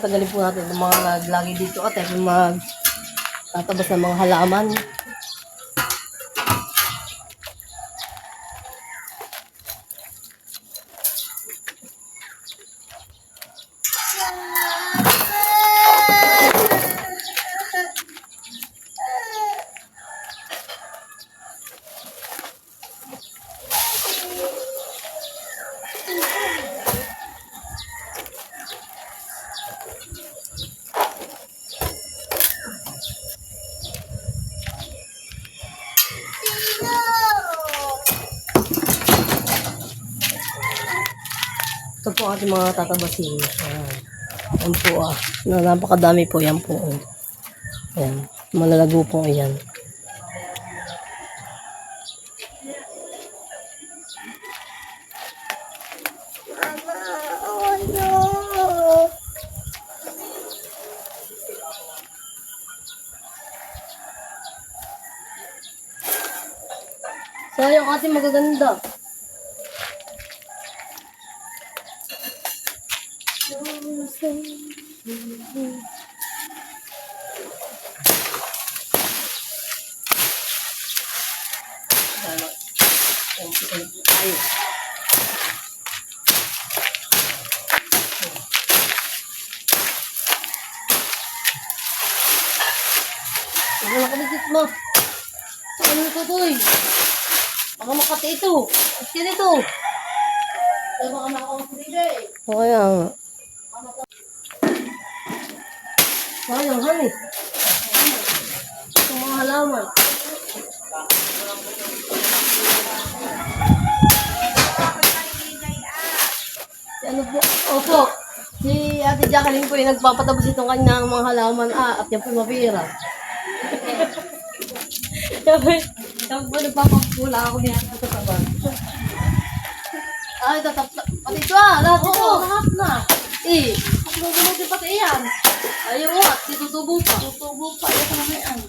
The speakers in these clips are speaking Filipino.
Yan po, natin yung mga naglagi dito at yung mag tatabas ng mga halaman. Ito po ating mga tatabasin. Ayan. Yan po ah. Na, napakadami po yan po. Ayan. Malalago po yan. Sayang kasi magaganda. Ay. Ano na kaligit mo? Ano ito to eh? Baka makati ito. Yan ito. Kaya baka makakapulida eh. Kaya nga. Sayang, honey. Ito mga halaman. Si ano po? Opo. Si Ate Jacqueline po yung nagpapatabos itong kanyang mga halaman. Ah, at yan po mapira. Sabi, sabi po nagpapapula ako niya sa tatabas. Ay, tatap... Pati ito ah, lahat ito. lahat na. Eh, Gusto pati yan. ayaw ah, titutubo pa. Tutubo pa. Ayaw ko naman yan.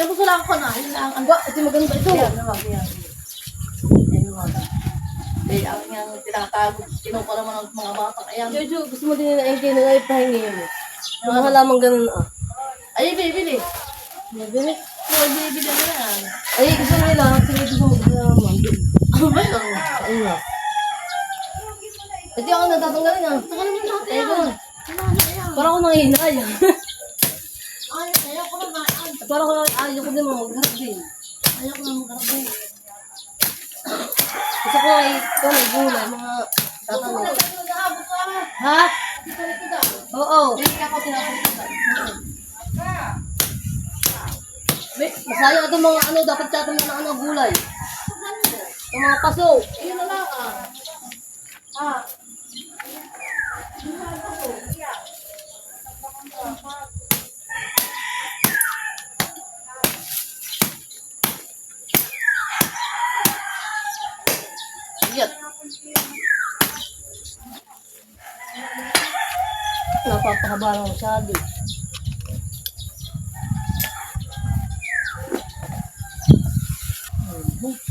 Kaya gusto lang ko na. Yun lang. Ang ba, ito maganda ito. Yan naman. Yan. Yan naman. Eh, ang yung tinatago. Kinuha naman ng mga bata. Ayan. Jojo, gusto mo din na engine na ipahingi mo. Mga halaman ganun ah. Ay, bibili. Mabili. Ay, bibili na yan. Ay, gusto nila, sige gusto mo halaman. Ano ba yun? Ayun na. Ito ako natatanggalin ah. Saka naman natin Ayun. yan. Ano? Parang ako nangihinaya. Ay, ayaw ko Parang ako ayaw ko din mga magharap din. Ayaw ko naman karabay. Gusto ko ay ito may gulay, mga tatanong. Ha? Oo. Hindi masaya ito mga ano, dapat atin mga ano, gulay. Yung mga paso. Ayun na lang ah. Ah. Napapahaba ng masyado. Mhm.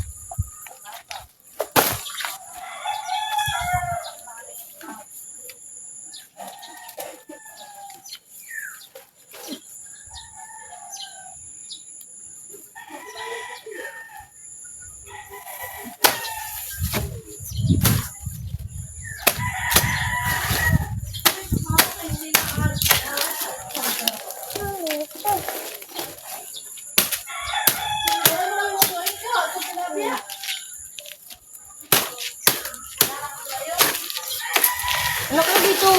Anak ko dito.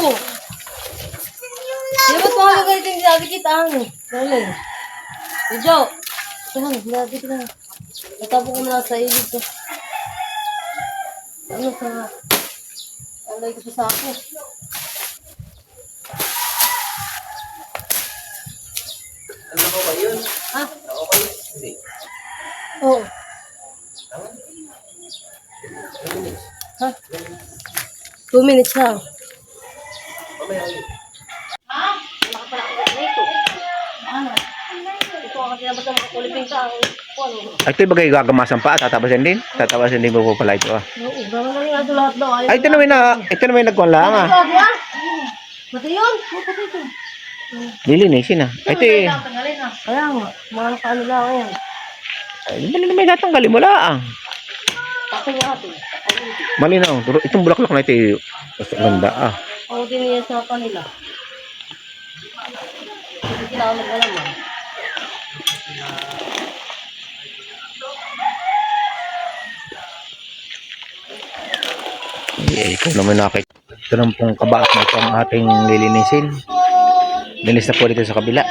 Di yung sabi kita ano? Dali. Medyo. Saan? Lagi ka na. Natapo ko na sa ilid ko. Ano sa... Alay ko sa sako. Ano ba ba yun? Ha? Okay? Hindi. Oo. Tama? Ha? Two minutes lang. Mamaya ulit. Ano? Ito ang kasi naman sa? Ay, ito bagay gagamasan pa, tatabasin din. Tatabasin din mo po pala ito ah. Oo, gano'n lang yung ato lahat daw. Ay, ito naman na, ito naman nagkuhan lang ah. Ah? Mati yun. Oh, pati ito. Lilinisin ah. Ito eh. Na. Kaya nga. Mga nakaano lang yan. Ay, Dali na may natanggalin mo lang. Tapos nga ito. Malinaw. Itong bulaklak na ito eh. Ganda ah. Ako din niya sa kanila. Hindi sila ako nag-alaman. Eh, ikaw naman nakakita. Ito naman pong kabaak na ito ang ating lilinisin. Linis na po dito sa kabila.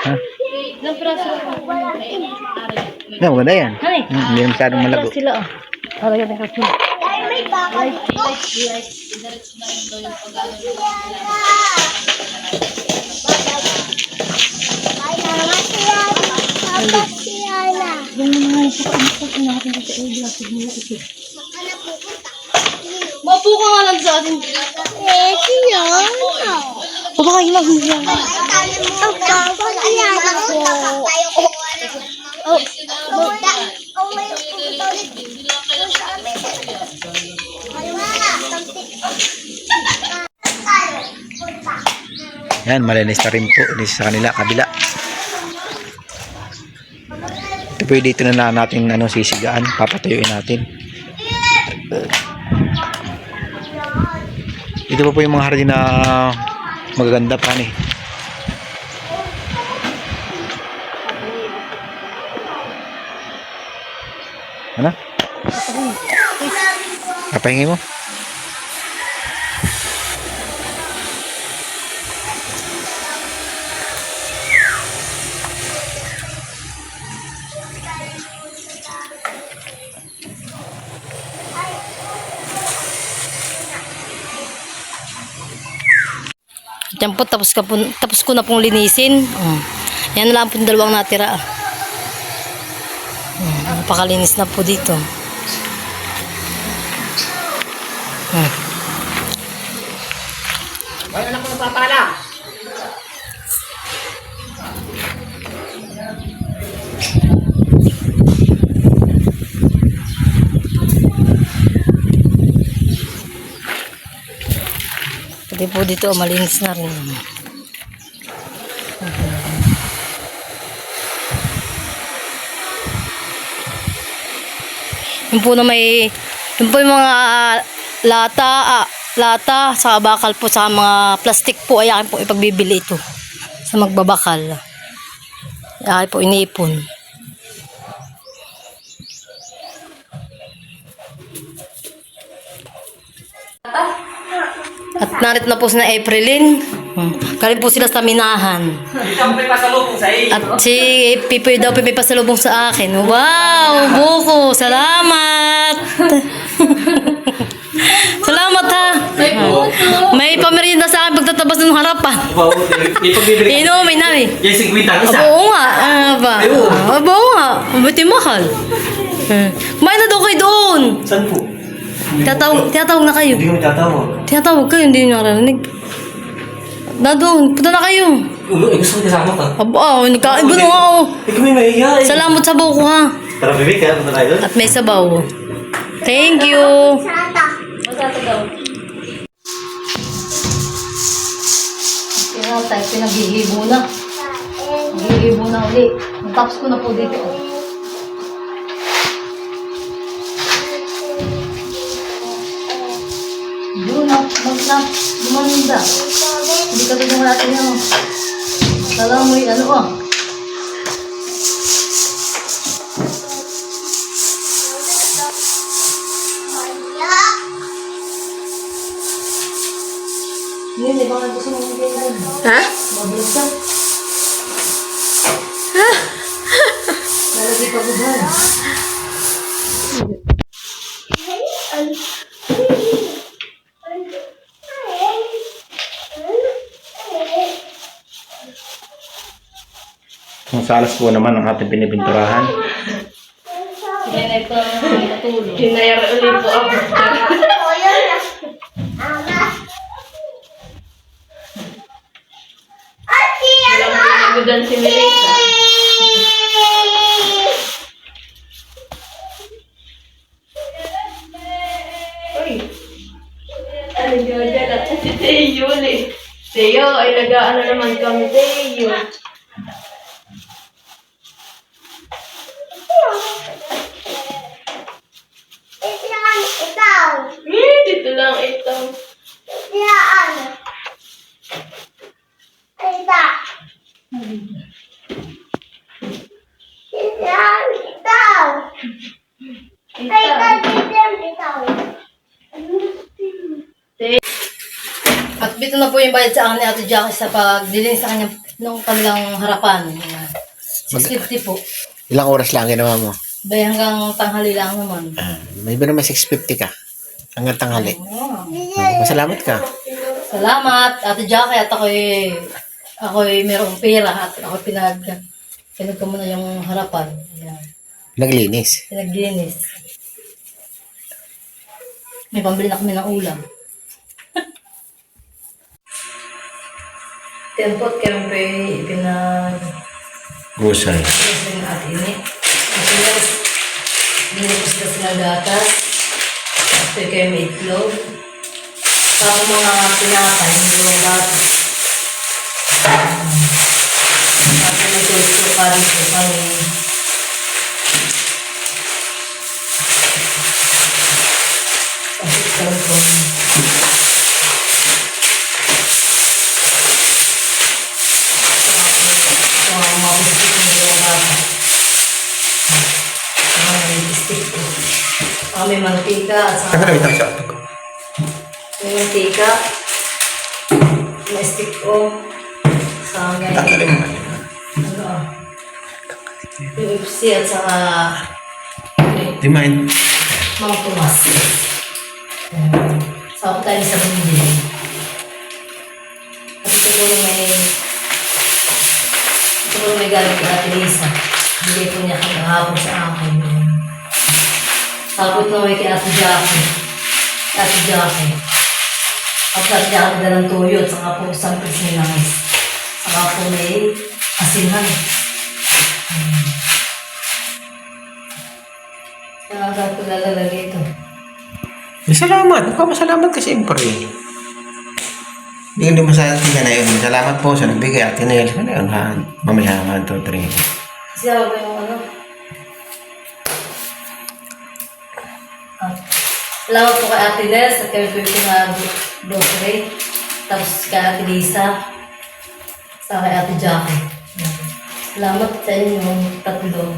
Ha? Na, maganda yan. Hani? Hmm, Hindi na masyadong malago. Sila ah. Para yan ang kasi. Yung mga nga isa ka anak ko natin sa. Sige na ito. Mapo ka nga lang sa atin. Eh, sino? Pabakain lang niya. Ang. Oh, may ulit. Sa amin. Ano nga? Tayo. Punta. Yan, malinis na rin po. Linis sa kanila, kabila. Ito po dito na, na natin ano, sisigaan. Papatuyuin natin. Ito po po yung mga hardin na magaganda pa ni. Ano? Kapahingi mo? Yan po, tapos, ka po, tapos ko na pong linisin. Oh. Yan na lang po yung dalawang natira. Oh, napakalinis na po dito. Oh. Pwede po dito, malinis na rin. Yung po na may, yung po yung mga ah, lata, ah, lata, sa bakal po, sa mga plastic po, ay akin po ipagbibili ito sa magbabakal. Ay po iniipon. At narito na po si na Aprilin. Galing po sila sa minahan. At si Pipoy daw may pasalubong sa akin. Wow! Buko! Salamat! Salamat ha! May pamerienda sa akin pagtatabas ng harapan. Inumin namin. Yung 50 ang isa. Oo nga. Ano ba? Abo nga. Ba't yung mahal? Kumain na daw kayo doon. Saan po? Tinatawag, tinatawag na kayo. Hindi kami tatawag. Tinatawag kayo, hindi nyo narinig. Na doon, punta na kayo. Ulo, eh, gusto ko kasama ka. Abo, oh, nagkain ko na nga oh. Eh, kami mahiya eh. Salamat sa buko ha. Tara, bibig ka. Punta tayo. At may sabaw. Thank you. Tayo pinaghihibo na. Naghihibo na ulit. Natapos ko na po dito. Doon na, mag-snap, lumanda. Hindi ka doon natin yung Kala mo yung ano ah. Hindi, di ba nga gusto mong ganyan? Ha? Mabilis ka. Lalagay pa gubahan. Ang salas po naman ang ating pinipinturahan. Hinayar ulit po ako. Oh, yun na. Ama. Ati, Walang pinagudan si Melissa. nagdadala. Si Teo ulit. Teo, ay nag-ano naman kami, Teo. Ilan ikaw? Hmm, dito lang ito. Ilan? Ita. Ilan ikaw? Ay, Ito. ilan ikaw? At dito na po yung bayad sa akin ni Ate Jackie sa pagdiling sa kanyang nung kanilang harapan. Yan. 650 po. Ilang oras lang ginawa mo? Bay hanggang tanghali lang naman. Ah, may ba naman 650 ka? Hanggang tanghali. Oh. Masalamat ka. Salamat, Ate Jackie, at ako'y, ako'y merong pera at ako pinag, pinag ko muna yung harapan. Yan. Naglinis. Pinaglinis. May pambili na kami ng ulam. Tempot kami pa pinag Gusay. Kasi ng at ini. Kasi guys, binipos na sila gatas. After kayo may itlog. Tapos mga pinapay, hindi yung gatas. Tapos may toast pa rin po kami. Tapos ito po. Ito ang mga biscuit na yung gatas. Ah, may biscuit po. Ah, may mantika at saka sa auto ko. may mantika. May stick ko. Sa may Tanggalin mo. ano ah. UFC at saka Di mind. mga tumas. Ayan. Sa ako tayo sa bumili. At ito po may ito po may galing Ate Lisa. Bigay po niya kami hapon sa akin. Tapos na may kay Ate Jackie. Ate Jackie. At sa Ate Jackie dalang tuyo at saka po isang piece may langis. Saka po may asinhan. Hmm. Kaya agad ko lalagay ito. Salamat. Ikaw masalamat kasi siyempre. Hindi hindi masalamat ka na yun. Salamat po sa nagbigay at tinayal ka na yun. Ha? Mamaya, 1, 2, 3. Kasi ako yung ano. Salamat po kay Ate Des at kay Pepe na grocery. Tapos kay Ate Lisa. Sa kay Ate Jackie. Salamat sa inyo tatlo.